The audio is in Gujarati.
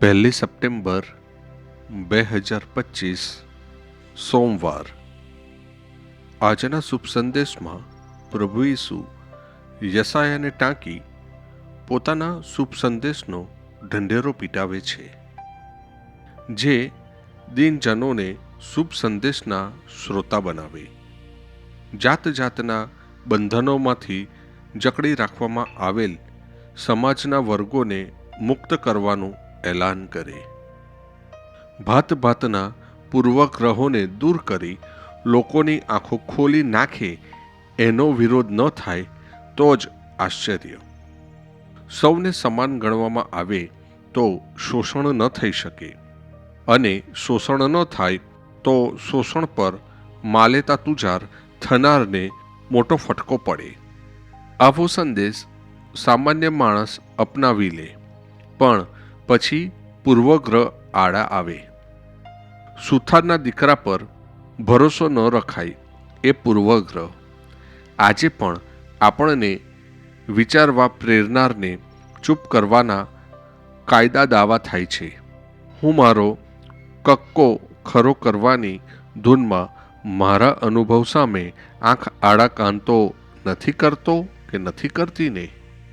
પહેલી સપ્ટેમ્બર બે હજાર પચીસ, સોમવાર. આજના શુભ સંદેશમાં પ્રભુ ઈસુ યસાયાને ટાંકી પોતાના શુભ સંદેશનો ઢંઢેરો પીટાવે છે. જે દિનજનોને શુભ સંદેશના શ્રોતા બનાવે. જાત જાતના બંધનોમાંથી જકડી રાખવામાં આવેલ સમાજના વર્ગોને મુક્ત કરવાનું એલાન કરે. ભાત ભાતના પૂર્વગ્રહોને દૂર કરી લોકોની આંખો ખોલી નાખે એનો વિરોધ ન થાય તો જ આશ્ચર્ય. સૌને સમાન ગણવામાં આવે તો શોષણ ન થઈ શકે અને શોષણ ન થાય તો શોષણ પર માલેતા તુજાર થનારને મોટો ફટકો પડે. આવો સંદેશ સામાન્ય માણસ અપનાવી લે, પણ પછી પૂર્વગ્રહ આડા આવે. સુથારના દીકરા પર ભરોસો ન રખાય એ પૂર્વગ્રહ. આજે પણ આપણને વિચારવા પ્રેરનારને ચૂપ કરવાના કાયદા દાવા થાય છે. હું મારો કક્કો ખરો કરવાની ધૂનમાં મારા અનુભવ સામે આંખ આડા કાંતો નથી કરતો કે નથી કરતી ને?